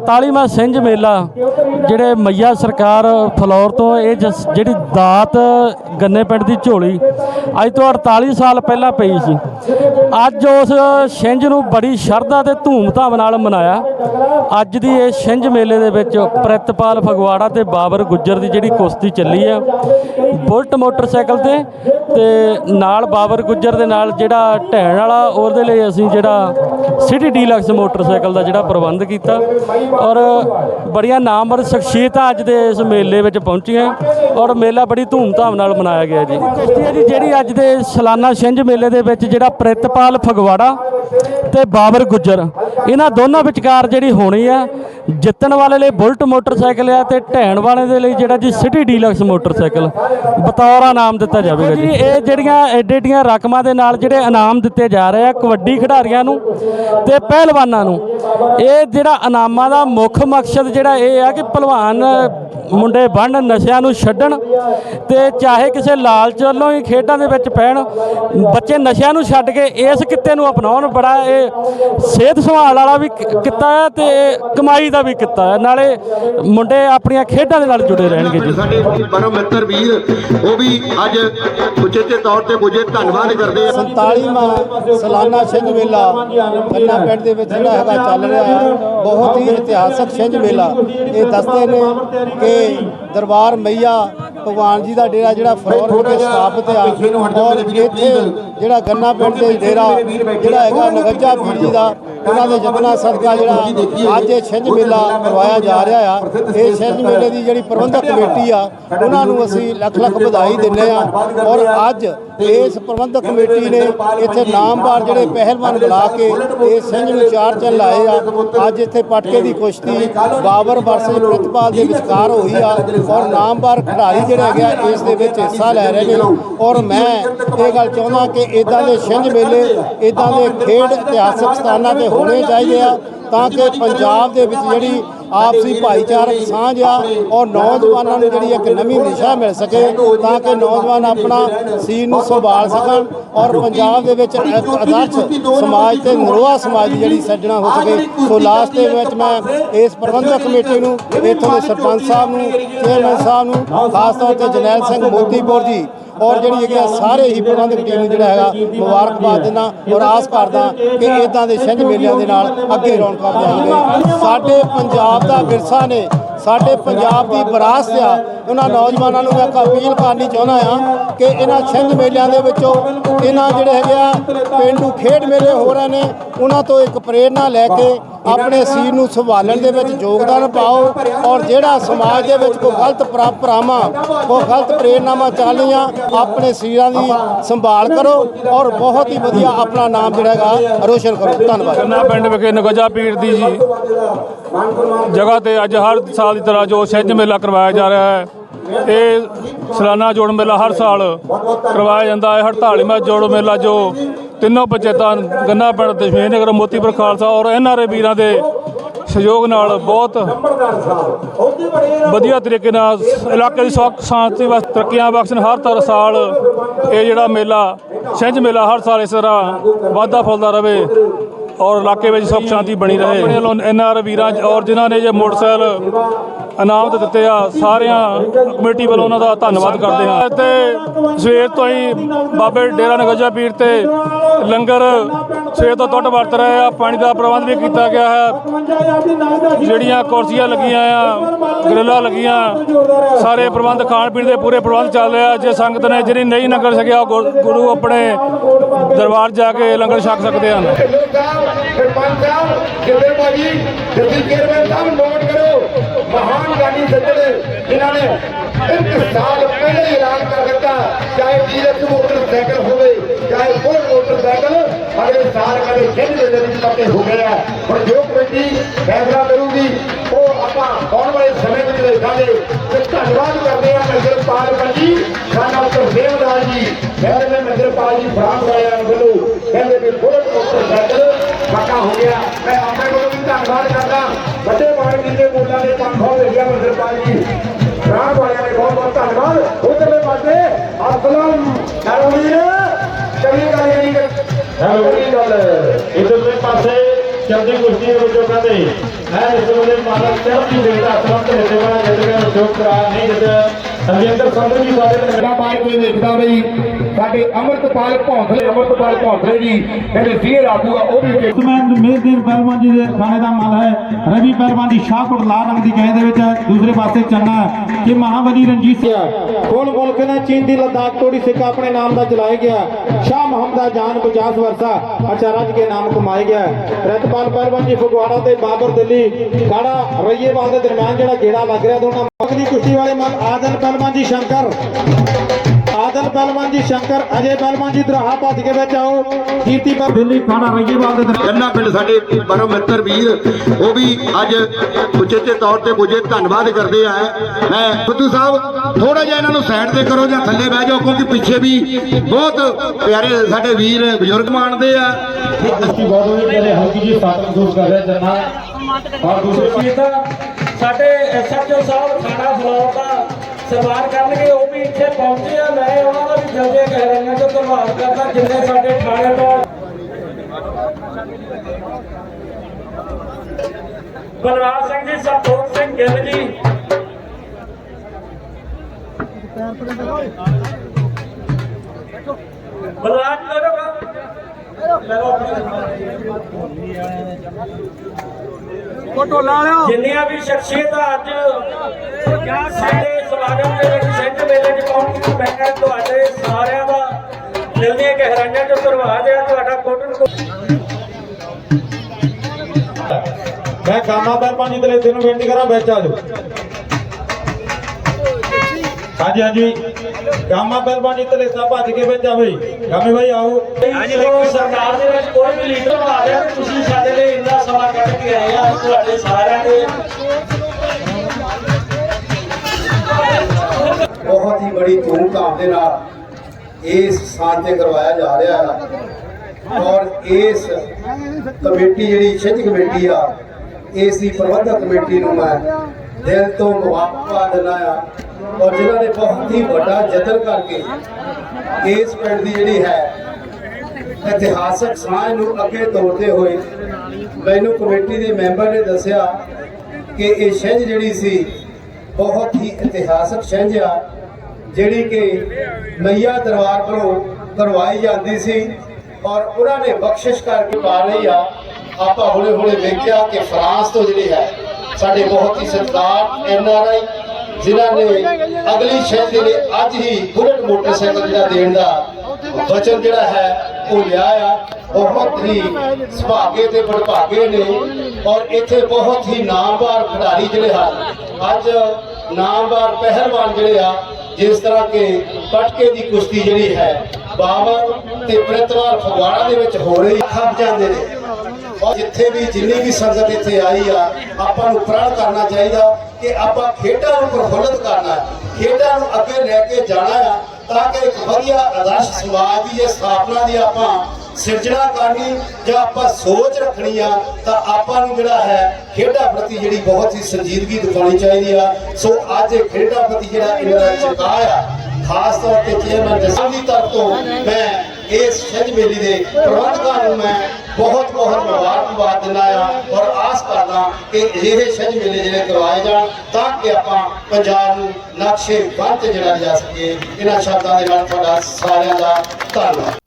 48ਵਾਂ ਸਿੰਝ ਮੇਲਾ, ਜਿਹੜੇ ਮਈਆ ਸਰਕਾਰ ਫਲੌਰ ਤੋਂ ਇਹ ਜਸ- ਜਿਹੜੀ ਦਾਤ ਗੰਨੇ ਪਿੰਡ ਦੀ ਝੋਲੀ, ਅੱਜ ਤੋਂ 48 ਸਾਲ ਪਹਿਲਾਂ ਪਈ ਸੀ। ਅੱਜ ਉਸ ਛਿੰਝ ਨੂੰ ਬੜੀ ਸ਼ਰਧਾ ਤੇ ਧੂਮਧਾਮ ਨਾਲ ਮਨਾਇਆ। ਅੱਜ ਦੀ ਇਹ ਛਿੰਝ ਮੇਲੇ ਦੇ ਵਿੱਚ ਪ੍ਰਿਤਪਾਲ ਫਗਵਾੜਾ ਤੇ ਬਾਬਰ ਗੁੱਜਰ ਦੀ ਜਿਹੜੀ ਕੁਸ਼ਤੀ ਚੱਲੀ ਆ, ਬੁਲਟ ਮੋਟਰਸਾਈਕਲ ਤੇ ਤੇ ਨਾਲ ਬਾਬਰ ਗੁੱਜਰ ਦੇ ਨਾਲ ਜਿਹੜਾ ਢਹਿਣ ਵਾਲਾ, ਉਹਦੇ ਲਈ ਅਸੀਂ ਜਿਹੜਾ ਸਿਟੀ ਡੀਲਕਸ ਮੋਟਰਸਾਈਕਲ ਦਾ ਜਿਹੜਾ ਪ੍ਰਬੰਧ ਕੀਤਾ। ਔਰ ਬੜੀਆਂ ਨਾਮਵਰ ਸ਼ਖਸੀਅਤਾਂ ਅੱਜ ਦੇ ਇਸ ਮੇਲੇ ਵਿੱਚ ਪਹੁੰਚੀਆਂ ਔਰ ਮੇਲਾ ਬੜੀ ਧੂਮਧਾਮ ਨਾਲ ਮਨਾਇਆ ਗਿਆ ਜੀ। ਜੀ, ਜਿਹੜੀ ਅੱਜ ਦੇ ਸਾਲਾਨਾ ਛਿੰਝ ਮੇਲੇ ਦੇ ਵਿੱਚ ਜਿਹੜਾ ਪ੍ਰਿਤਪਾਲ ਫਗਵਾੜਾ ਤੇ ਬਾਬਰ ਗੁੱਜਰ। ਇਹਨਾਂ ਦੋਨਾਂ ਵਿਚਕਾਰ ਜਿਹੜੀ ਹੋਣੀ ਆ, ਜਿੱਤਣ ਵਾਲੇ ਲਈ ਬੁਲਟ ਮੋਟਰਸਾਈਕਲ ਆ ਤੇ ਢਹਿਣ ਵਾਲੇ ਦੇ ਲਈ ਜਿਹੜਾ ਜੀ ਸਿਟੀ ਡੀਲਕਸ ਮੋਟਰਸਾਈਕਲ। ਬਤੌਰ ਇਨਾਮ ਦਿੱਤਾ ਜਾਵੇਗਾ ਜੀ। ਇਹ ਜਿਹੜੀਆਂ ਐਡੇ ਐਡੀਆਂ ਰਕਮਾਂ ਦੇ ਨਾਲ ਜਿਹੜੇ ਇਨਾਮ ਦਿੱਤੇ ਜਾ ਰਹੇ ਆ ਕਬੱਡੀ ਖਿਡਾਰੀਆਂ ਨੂੰ ਤੇ ਪਹਿਲਵਾਨਾਂ ਨੂੰ, ਇਹ ਜਿਹੜਾ ਇਨਾਮਾਂ ਦਾ ਮੁੱਖ ਮਕਸਦ ਜਿਹੜਾ ਇਹ ਆ ਕਿ ਪਹਿਲਵਾਨ ਮੁੰਡੇ ਬਣਨ ਨਸ਼ਿਆਂ ਨੂੰ ਛੱਡਣ ਤੇ ਚਾਹੇ ਕਿਸੇ ਲਾਲਚ ਵੱਲੋਂ ਹੀ ਖੇਡਾਂ ਦੇ ਵਿੱਚ ਪੈਣ ਬੱਚੇ ਨਸ਼ਿਆਂ ਨੂੰ ਛੱਡ ਕੇ ਇਸ ਕਿੱਤੇ ਨੂੰ ਅਪਣਾਉਣ ਬੜਾ ਇਹ ਸਿਹਤ ਸੰਭਾਲ ਵਾਲਾ ਵੀ ਕਿੱਤਾ ਹੈ ਤੇ ਕਮਾਈ ਦਾ ਵੀ ਕਿੱਤਾ ਹੈ। ਨਾਲੇ ਮੁੰਡੇ ਆਪਣੀਆਂ ਖੇਡਾਂ ਦੇ ਨਾਲ ਜੁੜੇ ਰਹਿਣਗੇ ਜੀ। ਸਾਡੇ ਪਰਮ ਮਿੱਤਰ ਵੀਰ ਉਹ ਵੀ ਅੱਜ ਉਚੇਤੇ ਤੌਰ ਤੇ ਮੁਝੇ ਧੰਨਵਾਦ ਕਰਦੇ ਆ 47ਵਾਂ ਸਾਲਾਨਾ ਛਿੰਝ ਮੇਲਾ ਗੰਨਾ ਪਿੰਡ ਦੇ ਵਿੱਚ ਜਿਹੜਾ ਹੈਗਾ ਚੱਲ ਰਿਹਾ ਹੈ। ਬਹੁਤ ਹੀ ਇਤਿਹਾਸਕ ਛਿੰਝ ਮੇਲਾ। ਇਹ ਦੱਸਦੇ ਨੇ ਕਿ ਦਰਬਾਰ ਮਈਆ ਭਗਵਾਨ ਜੀ ਦਾ ਡੇਰਾ ਜਿਹੜਾ ਫਲੋਰ ਵਿਖੇ ਸਥਾਪਿਤ ਆ। ਔਰ ਇੱਥੇ ਜਿਹੜਾ ਗੰਨਾ ਪਿੰਡ ਦੇ ਡੇਰਾ ਜਿਹੜਾ ਹੈਗਾ ਨਗੱਜਾ ਪੀਰ ਜੀ ਦਾ ਉਹਨਾਂ ਦੇ ਯਤਨਾਂ ਸਦਕਾ ਜਿਹੜਾ ਅੱਜ ਇਹ ਛਿੰਝ ਮੇਲਾ ਕਰਵਾਇਆ ਜਾ ਰਿਹਾ ਆ। ਇਹ ਛਿੰਝ ਮੇਲੇ ਦੀ ਜਿਹੜੀ ਪ੍ਰਬੰਧਕ ਕਮੇਟੀ ਆ ਉਹਨਾਂ ਨੂੰ ਅਸੀਂ ਲੱਖ ਲੱਖ ਵਧਾਈ ਦਿੰਦੇ ਆ। ਔਰ ਅੱਜ ਇਸ ਪ੍ਰਬੰਧਕ ਕਮੇਟੀ ਨੇ ਇੱਥੇ ਨਾਮਵਾਰ ਜਿਹੜੇ ਪਹਿਲਵਾਨ ਬੁਲਾ ਕੇ ਇਹ ਸਿੰਘ ਨੂੰ ਚਾਰ ਚੰਨ ਲਾਏ ਆ। ਅੱਜ ਇੱਥੇ ਪਟਕੇ ਦੀ ਕੁਸ਼ਤੀ ਬਾਬਰ ਵਰਸਸ ਪ੍ਰਿਤਪਾਲ ਦੇ ਵਿਚਕਾਰ ਹੋਈ ਆ ਔਰ ਨਾਮਵਾਰ ਖਿਡਾਰੀ ਜਿਹੜੇ ਹੈਗੇ ਆ, ਇਸ ਦੇ ਵਿੱਚ ਹਿੱਸਾ ਲੈ ਰਹੇ ਨੇ। ਔਰ ਮੈਂ ਇਹ ਗੱਲ ਚਾਹੁੰਦਾ ਕਿ ਇਦਾਂ ਦੇ ਛਿੰਝ ਮੇਲੇ ਇਦਾਂ ਦੇ ਖੇਡ ਇਤਿਹਾਸਕ ਸਥਾਨਾਂ ਤੇ ਹੋਣੇ ਚਾਹੀਦੇ ਆ ਤਾਂ ਕਿ ਪੰਜਾਬ ਦੇ ਵਿੱਚ ਜਿਹੜੀ ਆਪਸੀ ਭਾਈਚਾਰਕ ਸਾਂਝ ਆ ਔਰ ਨੌਜਵਾਨਾਂ ਨੂੰ ਜਿਹੜੀ ਇੱਕ ਨਵੀਂ ਦਿਸ਼ਾ ਮਿਲ ਸਕੇ ਤਾਂ ਕਿ ਨੌਜਵਾਨ ਆਪਣਾ ਸੀਨ ਨੂੰ ਸੰਭਾਲ ਸਕਣ ਔਰ ਪੰਜਾਬ ਦੇ ਵਿੱਚ ਆਦਰਸ਼ ਸਮਾਜ ਤੇ ਨਰੋਆ ਸਮਾਜ ਦੀ ਜਿਹੜੀ ਸਿਰਜਣਾ ਹੋ ਸਕੇ। ਸੋ ਲਾਸਟ ਦੇ ਵਿੱਚ ਮੈਂ ਇਸ ਪ੍ਰਬੰਧਕ ਕਮੇਟੀ ਨੂੰ ਇੱਥੋਂ ਦੇ ਸਰਪੰਚ ਸਾਹਿਬ ਨੂੰ ਚੇਅਰਮੈਨ ਸਾਹਿਬ ਨੂੰ ਖਾਸ ਤੌਰ ਤੇ ਜਨੈਲ ਸਿੰਘ ਮੋਤੀਪੁਰ ਜੀ ਔਰ ਜਿਹੜੀ ਹੈਗੀ ਆ, ਸਾਰੇ ਹੀ ਪ੍ਰਬੰਧਕ ਟੀਮ ਨੂੰ ਜਿਹੜਾ ਹੈਗਾ, ਮੁਬਾਰਕਬਾਦ ਦਿੰਦਾ ਔਰ ਆਸ ਕਰਦਾ ਕਿ ਇਦਾਂ ਦੇ ਛਿੰਝ ਮੇਲਿਆਂ ਦੇ ਨਾਲ ਅੱਗੇ ਰੌਣਕਾਂ ਵਧਾਉਣਗੇ ਸਾਡੇ ਪੰਜਾਬ ਦਾ ਵਿਰਸਾ ਨੇ ਸਾਡੇ ਪੰਜਾਬ ਦੀ ਵਿਰਾਸਤ ਆ, ਉਹਨਾਂ ਨੌਜਵਾਨਾਂ ਨੂੰ ਮੈਂ ਇੱਕ ਅਪੀਲ ਕਰਨੀ ਚਾਹੁੰਦਾ ਆ ਕਿ ਇਹਨਾਂ ਛਿੰਝ ਮੇਲਿਆਂ ਦੇ ਵਿੱਚੋਂ ਇਹਨਾਂ ਜਿਹੜੇ ਹੈਗੇ ਆ, ਪਿੰਡੂ ਖੇਡ ਮੇਲੇ ਹੋ ਰਹੇ ਨੇ, ਉਹਨਾਂ ਤੋਂ ਇੱਕ ਪ੍ਰੇਰਣਾ ਲੈ ਕੇ ਆਪਣੇ ਸੀਰ ਨੂੰ ਸੰਭਾਲਣ ਦੇ ਵਿੱਚ ਯੋਗਦਾਨ ਪਾਓ ਔਰ ਜਿਹੜਾ ਸਮਾਜ ਦੇ ਵਿੱਚ ਕੋਈ ਗਲਤ ਪਰੰਪਰਾਵਾਂ, ਕੋਈ ਗਲਤ ਪ੍ਰੇਰਨਾਵਾਂ ਚੱਲ ਰਹੀਆਂ, ਆਪਣੇ ਸੀਰਾਂ ਦੀ ਸੰਭਾਲ ਕਰੋ ਔਰ ਬਹੁਤ ਹੀ ਵਧੀਆ ਆਪਣਾ ਨਾਮ ਜਿਹੜਾ ਹੈਗਾ ਰੋਸ਼ਨ ਕਰੋ। ਧੰਨਵਾਦ। ਪਿੰਡ ਵਿਖੇ ਨਗਜਾ ਪੀਰ ਦੀ ਜੀ। ਜਗ੍ਹਾ ਤੇ ਅੱਜ ਹਰ ਸਾਲ ਦੀ ਤਰ੍ਹਾਂ ਜੋ ਸਹਿਜ ਮੇਲਾ ਕਰਵਾਇਆ ਜਾ ਰਿਹਾ ਹੈ, ਇਹ ਸਾਲਾਨਾ ਜੋੜ ਮੇਲਾ ਹਰ ਸਾਲ ਕਰਵਾਇਆ ਜਾਂਦਾ ਹੈ। 48ਵਾਂ ਜੋੜ ਮੇਲਾ ਜੋ ਤਿੰਨੋਂ ਪੰਚਾਇਤਾਂ, ਗੰਨਾ ਪਿੰਡ ਦਸ਼ਮੇਸ਼ ਨਗਰ ਮੋਤੀਪੁਰ ਖਾਲਸਾ ਔਰ ਐਨਆਰਏ ਵੀਰਾਂ ਦੇ ਸਹਿਯੋਗ ਨਾਲ ਬਹੁਤ ਵਧੀਆ ਤਰੀਕੇ ਨਾਲ ਇਲਾਕੇ ਦੀ ਸੁੱਖ, ਸ਼ਾਂਤੀ ਵਾਸਤੇ ਤਰੱਕੀਆਂ ਬਖਸ਼ਣ ਹਰ ਤਰ ਸਾਲ ਇਹ ਜਿਹੜਾ ਮੇਲਾ ਛਿੰਝ ਮੇਲਾ ਹਰ ਸਾਲ ਇਸ ਤਰ੍ਹਾਂ ਵਾਧਾ ਫੁੱਲਦਾ ਰਹੇ। ਔਰ ਇਲਾਕੇ ਵਿੱਚ ਸੁੱਖ ਸ਼ਾਂਤੀ ਬਣੀ ਰਹੇ। ਆਪਣੇ ਵੱਲੋਂ ਐਨਆਰ ਵੀਰਾਂ ਔਰ ਜਿਨ੍ਹਾਂ ਨੇ ਜੇ ਮੋਟਰਸਾਈਕਲ ਇਨਾਮ ਦਿੱਤੇ ਆ। ਸਾਰਿਆਂ ਕਮੇਟੀ ਵੱਲੋਂ ਉਹਨਾਂ ਦਾ ਧੰਨਵਾਦ ਕਰਦੇ ਹਾਂ। ਤੇ ਸਵੇਰ ਤੋਂ ਹੀ ਬਾਬੇ ਡੇਰਾ ਨਗਜਾ ਪੀਰ ਤੇ ਲੰਗਰ ਸਵੇਰ ਤੋਂ ਟੁੱਟ ਵਰਤ ਰਹੇ ਆ। ਪਾਣੀ ਦਾ ਪ੍ਰਬੰਧ ਵੀ ਕੀਤਾ ਗਿਆ ਹੈ। ਜਿਹੜੀਆਂ ਕੁਰਸੀਆਂ ਲੱਗੀਆਂ ਆ, ਗ੍ਰਿਲਾਂ ਲੱਗੀਆਂ, ਸਾਰੇ ਪ੍ਰਬੰਧ ਖਾਣ ਪੀਣ ਦੇ ਪੂਰੇ ਪ੍ਰਬੰਧ ਚੱਲ ਰਿਹਾ ਜੇ ਸੰਗਤ ਨੇ ਜਿਹੜੀ ਨਹੀਂ ਲੰਗਰ ਛਕਿਆ, ਉਹ ਗੁਰ- ਗੁਰੂ ਆਪਣੇ ਦਰਬਾਰ ਜਾ ਕੇ ਲੰਗਰ ਛਕ ਸਕਦੇ ਹਨ। ਸਰਪੰਚ ਸਾਹਿਬ ਕਿਤੇ ਭਾਜੀ ਜੱਦੀ ਚੇਅਰਮੈਨ ਸਾਹਿਬ ਨੋਟ ਕਰੋ ਮਹਾਨ ਗਾਨੀ ਸੱਜਣ ਜਿਨ੍ਹਾਂ ਨੇ ਇੱਕ ਸਾਲ ਪਹਿਲੇ ਐਲਾਨ ਕਰ ਦਿੱਤਾ, ਚਾਹੇ ਡੀਲਕਸ ਮੋਟਰਸਾਈਕਲ ਹੋਵੇ, ਚਾਹੇ ਕੋਈ ਮੋਟਰਸਾਈਕਲ ਅਗਲੇ ਸਾਲ ਕਦੇ ਖਿੱਚ ਦੇ ਵਿੱਚ ਪੱਕੇ ਹੋ ਗਏ ਆ। ਹੁਣ ਜੋ ਕਮੇਟੀ ਫੈਸਲਾ ਕਰੂਗੀ, ਉਹ ਆਪਾਂ ਆਉਣ ਵਾਲੇ ਸਮੇਂ ਵਿੱਚ ਦੇਖਾਂਗੇ। ਤੇ ਧੰਨਵਾਦ ਕਰਦੇ ਆ ਮਹਿੰਦਰਪਾਲ ਪੰਜੀ ਸਾਡਾ ਤਰਸੇਮਦਾਰ ਜੀ। ਮੇਰੇ ਨੇ ਮਹਿੰਦਰਪਾਲ ਜੀ, ਫਰਾਂਸ ਵਾਲਿਆਂ ਵੱਲੋਂ ਕਹਿੰਦੇ ਵੀ ਬੁਲਟ ਮੋਟਰਸਾਈਕਲ ਪੱਕਾ ਹੋ ਗਿਆ। ਮੈਂ ਆਪਣੇ ਕੋਲੋਂ ਵੀ ਧੰਨਵਾਦ ਕਰਦਾ। ਵੱਡੇ ਪੰਖ ਜੀ ਫਰਾਂਸ ਵਾਲਿਆਂ ਨੇ ਬਹੁਤ ਬਹੁਤ ਧੰਨਵਾਦ ਉਧਰਲੇ ਪਾਸੇ ਅਸਲਮ ਕਰਵੀਰ ਚੰਗੀ ਗੱਲ ਨਹੀਂ ਹੈਲੋ ਗੱਲ ਇਧਰਲੇ ਪਾਸੇ ਚਲਦੀ ਕੁਸ਼ਤੀ ਦੇ ਵਿੱਚੋਂ ਕਹਿੰਦੇ ਹੈ ਇਸ ਵੇਲੇ ਮਾਲਕ ਚੜ੍ਹਦੀ ਦੇਖਦਾ ਸਰੰਤ ਹਿੱਸੇ ਵਾਲਾ ਜਿੱਤ ਗਿਆ ਉਦਯੋਗ ਕਰਾ ਨਹੀਂ ਜਿੱਤ ਰਜਿੰਦਰ ਸੰਧੂ ਜੀ ਸਾਡੇ ਤੇ ਬਾਈ ਕੋਈ ਵੇਖਦਾ ਬਈ। ਸਾਡੇ ਅਮਰਤਪਾਲ ਭੌਂਸਲੇ ਅਮਰਤਪਾਲ ਭੌਂਸਲੇ ਜੀ ਜਿਹੜੇ ਸੀਏ ਆਗੂ ਆ ਉਹ ਵੀ ਬੈਟਸਮੈਨ ਮੇਹਦੀਨ ਪਹਿਲਵਾਨ ਜੀ ਦੇ ਖਾਣੇ ਦਾ ਮਾਲ ਹੈ। ਰਵੀ ਪਹਿਲਵਾਨ ਦੀ ਸ਼ਾਹਕੋਟ ਲਾਲ ਰੰਗ ਦੀ ਗੇਂਦ ਦੇ ਵਿੱਚ ਹੈ। ਦੂਸਰੇ ਪਾਸੇ ਚੰਨਾ ਕਿ ਮਹਾਬਲੀ ਰਣਜੀਤ ਸਿੰਘ ਕੋਲ ਮੁਲਕ ਨੇ ਚੀਨ ਦੀ ਲਦਾਖ ਤੋੜੀ ਸਿੱਕਾ ਆਪਣੇ ਨਾਮ ਦਾ ਚਲਾਇਆ ਗਿਆ ਸ਼ਾਹ ਮੁਹੰਮਦਾ ਜਾਨ 50 ਵਰਸਾ ਅੱਛਾ ਰੱਜ ਕੇ ਨਾਮ ਕਮਾਇਆ ਗਿਆ ਰਤਪਾਲ ਪਹਿਲਵਾਨ ਜੀ ਫਗਵਾੜਾ ਤੇ ਬਾਬਰ ਦਿੱਲੀ ਖਾੜਾ ਰਈਏਵਾਲ ਦੇ ਦਰਮਿਆਨ ਜਿਹੜਾ ਗੇੜਾ ਲੱਗ ਰਿਹਾ ਦੋਨਾਂ ਦੀ ਕੁਸ਼ਤੀ ਵਾਲੇ ਮਨ ਆਦਲ ਪਹਿਲਵਾਨ ਜੀ ਸ਼ੰਕਰ। ਆਦਲ ਪਹਿਲਵਾਨ ਜੀ ਸ਼ੰਕਰ ਅਜੇ ਪਹਿਲਵਾਨ ਜੀ ਦਰਾਹਾ ਭੱਜ ਕੇ ਵਿੱਚ ਆਓ। ਕੀਰਤੀ ਪਰ ਦਿੱਲੀ ਖਾੜਾ ਰਈਏਵਾਲ ਦੇ ਜੰਨਾ ਪਿੰਡ ਸਾਡੇ ਪਰਮ ਮਿੱਤਰ ਵੀਰ ਉਹ ਵੀ ਅੱਜ ਉਚੇਤੇ ਤੌਰ ਤੇ ਮੁਝੇ ਧੰਨਵਾਦ ਕਰਦੇ ਆ। ਮੈਂ ਫੁੱਦੂ ਸਾਹਿਬ ਥੋੜਾ ਜਿਹਾ ਇਹਨਾਂ ਨੂੰ ਸਾਈਡ ਤੇ ਕਰੋ ਜਾਂ ਥੱਲੇ ਬਹਿ ਜਾਓ ਕਿਉਂਕਿ ਪਿੱਛੇ ਵੀ ਬਹੁਤ ਪਿਆਰੇ ਸਾਡੇ ਵੀਰ ਬਜ਼ੁਰਗ ਮਾਣਦੇ ਆ। ਕੁਸ਼ਤੀ ਬਹੁਤ ਹੋਈ ਮੇਰੇ ਹਲਕੀ ਜੀ ਸਾਥ ਮਹਿਸੂਸ ਕਰ ਰਿਹਾ ਜੰਨਾ ਔਰ ਦੂਸਰੇ ਪਾਸੇ ਤਾਂ ਸਾਡੇ ਐਸਐਚਓ ਸਾਹਿਬ ਥਾਣਾ ਫਲੋਰ ਦਾ ਸਨਮਾਨ ਕਰਨਗੇ ਉਹ ਵੀ ਇੱਥੇ ਪਹੁੰਚੇ। ਜਿੰਨੇ ਸਾਡੇ ਥਾਣੇ ਤੋਂ ਬਲਰਾਜ ਸਿੰਘ ਜੀ ਸਰਦੂਲ ਸਿੰਘ ਗਿੱਲ ਜੀ। ਬਲਰਾਜ ਕਰੋ। ਜਿੰਨੀਆਂ ਵੀ ਸ਼ਖਸੀਅਤਾਂ ਅੱਜ ਸਾਡੇ ਸਮਾਗਮ ਦੇ ਵਿੱਚ ਸਿੰਘ ਮੇਲੇ 'ਚ ਪਹੁੰਚੀਆਂ ਤੁਹਾਡੇ ਸਾਰਿਆਂ ਦਾ ਗਹਿਰਾਈਆਂ 'ਚੋਂ ਤੁਹਾਡਾ ਕੋਟਨ ਮੈਂ ਕਾਮਾ ਪਹਿਲਵਾਨ ਜੀ ਦੇ ਲਈ ਤੈਨੂੰ ਬੇਨਤੀ ਕਰਾਂ ਵਿੱਚ ਆ ਜਾਓ। ਹਾਂਜੀ ਹਾਂਜੀ। ਕਾਮਾ ਪਹਿਲਵਾਨ ਜੀ ਤੇ ਸਭ ਭੱਜ ਕੇ ਵਿੱਚ ਆਵੇ ਗਾਮੇ ਭਾਈ ਆਓ। ਜਦੋਂ ਸਰਕਾਰ ਦੇ ਵਿੱਚ ਕੋਈ ਵੀ ਲੀਡਰ ਆ ਰਿਹਾ ਤੁਸੀਂ ਸਾਡੇ ਲਈ ਇੰਨਾ ਸਮਾਂ ਕੱਢ ਕੇ ਆਏ ਆ ਤੁਹਾਡੇ ਸਾਰਿਆਂ ਦੇ। ਬਹੁਤ ਹੀ ਬੜੀ ਧੂਮਧਾਮ ਦੇ ਨਾਲ ਇਸ ਸਥਾਨ ਤੇ ਕਰਵਾਇਆ ਜਾ ਰਿਹਾ ਹੈ। ਔਰ ਇਸ ਕਮੇਟੀ ਜਿਹੜੀ ਛਿੰਝ ਕਮੇਟੀ ਆ, ਇਸ ਦੀ ਪ੍ਰਬੰਧਕ ਕਮੇਟੀ ਨੂੰ ਮੈਂ ਦਿਲ ਤੋਂ ਮੁਬਾਰਕਬਾਦ ਦਿੰਦਾ ਆ ਔਰ ਜਿਨ੍ਹਾਂ ਨੇ ਬਹੁਤ ਹੀ ਵੱਡਾ ਯਤਨ ਕਰਕੇ ਇਸ ਪਿੰਡ ਦੀ ਜਿਹੜੀ ਹੈ ਇਤਿਹਾਸਕ ਸਾਂਝ ਨੂੰ ਅੱਗੇ ਤੋਰਦੇ ਹੋਏ ਮੈਨੂੰ ਕਮੇਟੀ ਦੇ ਮੈਂਬਰ ਨੇ ਦੱਸਿਆ ਕਿ ਇਹ ਛਿੰਝ ਜਿਹੜੀ ਸੀ, ਬਹੁਤ ਹੀ ਇਤਿਹਾਸਕ ਛਿੰਝ ਆ। ਜਿਹੜੀ ਕਿ ਮਈਆ ਦਰਬਾਰ ਕੋਲੋਂ ਕਰਵਾਈ ਜਾਂਦੀ ਸੀ ਔਰ ਉਹਨਾਂ ਨੇ ਬਖਸ਼ਿਸ਼ ਕਰਕੇ ਪਾ ਰਹੀ ਆ। ਆਪਾਂ ਹੁਣੇ ਹੁਣੇ ਵੇਖਿਆ ਕਿ ਫਰਾਂਸ ਤੋਂ ਜਿਹੜੇ ਹੈ, ਸਾਡੇ ਬਹੁਤ ਹੀ ਸਤਿਕਾਰ ਐਨ ਆਰ ਆਈ, ਜਿਨ੍ਹਾਂ ਨੇ ਅਗਲੀ ਛਿੰਝ ਦੇ ਲਈ ਅੱਜ ਹੀ ਬੁਲਟ ਮੋਟਰਸਾਈਕਲ ਜਿਹੜਾ ਦੇਣ ਦਾ ਵਚਨ ਜਿਹੜਾ ਹੈ, ਉਹ ਲਿਆ ਆ। ਬਹੁਤ ਹੀ ਸੁਭਾਗੇ ਤੇ ਵਡਭਾਗੇ ਨੇ ਔਰ ਇੱਥੇ ਬਹੁਤ ਹੀ ਨਾਮਵਾਰ ਖਿਡਾਰੀ ਜਿਹੜੇ ਹਨ। ਅੱਜ ਨਾਮਵਾਰ ਪਹਿਲਵਾਨ ਜਿਹੜੇ ਆ ਜਿਸ ਤਰ੍ਹਾਂ ਕਿ ਪਟਕੇ ਦੀ ਕੁਸ਼ਤੀ ਜਿਹੜੀ ਹੈ ਬਾਬਰ ਤੇ ਪ੍ਰਿਤਵਾਰ ਫਗਵਾੜਾ ਦੇ ਵਿੱਚ ਹੋ ਰਹੀ ਖੱਪ ਜਾਂਦੇ ਨੇ। ਔਰ ਜਿੱਥੇ ਵੀ ਜਿੰਨੀ ਵੀ ਸੰਗਤ ਇੱਥੇ ਆਈ ਆ, ਆਪਾਂ ਨੂੰ ਪ੍ਰਣ ਕਰਨਾ ਚਾਹੀਦਾ ਕਿ ਆਪਾਂ ਖੇਡਾਂ ਨੂੰ ਪ੍ਰਫੁੱਲਤ ਕਰਨਾ ਖੇਡਾਂ ਨੂੰ ਅੱਗੇ ਲੈ ਕੇ ਜਾਣਾ ਆ ਤਾਂ ਕਿ ਇੱਕ ਵਧੀਆ ਆਦਰਸ਼ ਸਮਾਜ ਦੀ ਸਥਾਪਨਾ ਦੀ ਆਪਾਂ ਸਿਰਜਣਾ ਕਰਨੀ ਜਾਂ ਆਪਾਂ ਸੋਚ ਰੱਖਣੀ ਆ, ਤਾਂ ਆਪਾਂ ਨੂੰ ਜਿਹੜਾ ਹੈ ਖੇਡਾਂ ਪ੍ਰਤੀ ਜਿਹੜੀ ਬਹੁਤ ਹੀ ਸੰਜੀਦਗੀ ਦਿਖਾਉਣੀ ਚਾਹੀਦੀ ਆ। ਸੋ ਅੱਜ ਇਹ ਖੇਡਾਂ ਪ੍ਰਤੀ ਜਿਹੜਾ ਇਹਨਾਂ ਦਾ ਝੁਕਾਅ ਆ, ਖਾਸ ਤੌਰ ਤੇ ਚੇਅਰਮੈਨ ਜਸਨ ਦੀ ਤਰਫ ਤੋਂ ਮੈਂ ਇਸ ਛਿੰਝ ਮੇਲੀ ਦੇ ਪ੍ਰਬੰਧਕਾਂ ਨੂੰ ਮੈਂ ਬਹੁਤ ਬਹੁਤ ਮੁਬਾਰਕਬਾਦ ਦਿੰਦਾ ਆ ਔਰ ਆਸ ਕਰਦਾ ਕਿ ਅਜਿਹੇ ਛਿੰਝ ਮੇਲੇ ਜਿਹੜੇ ਕਰਵਾਏ ਜਾਣ ਤਾਂ ਕਿ ਆਪਾਂ ਪੰਜਾਬ ਨੂੰ ਨਕਸ਼ੇ ਬੰਦ ਜਿਹੜਾ ਜਾ ਸਕੇ। ਇਹਨਾਂ ਸ਼ਬਦਾਂ ਦੇ ਨਾਲ ਤੁਹਾਡਾ ਸਾਰਿਆਂ ਦਾ ਧੰਨਵਾਦ।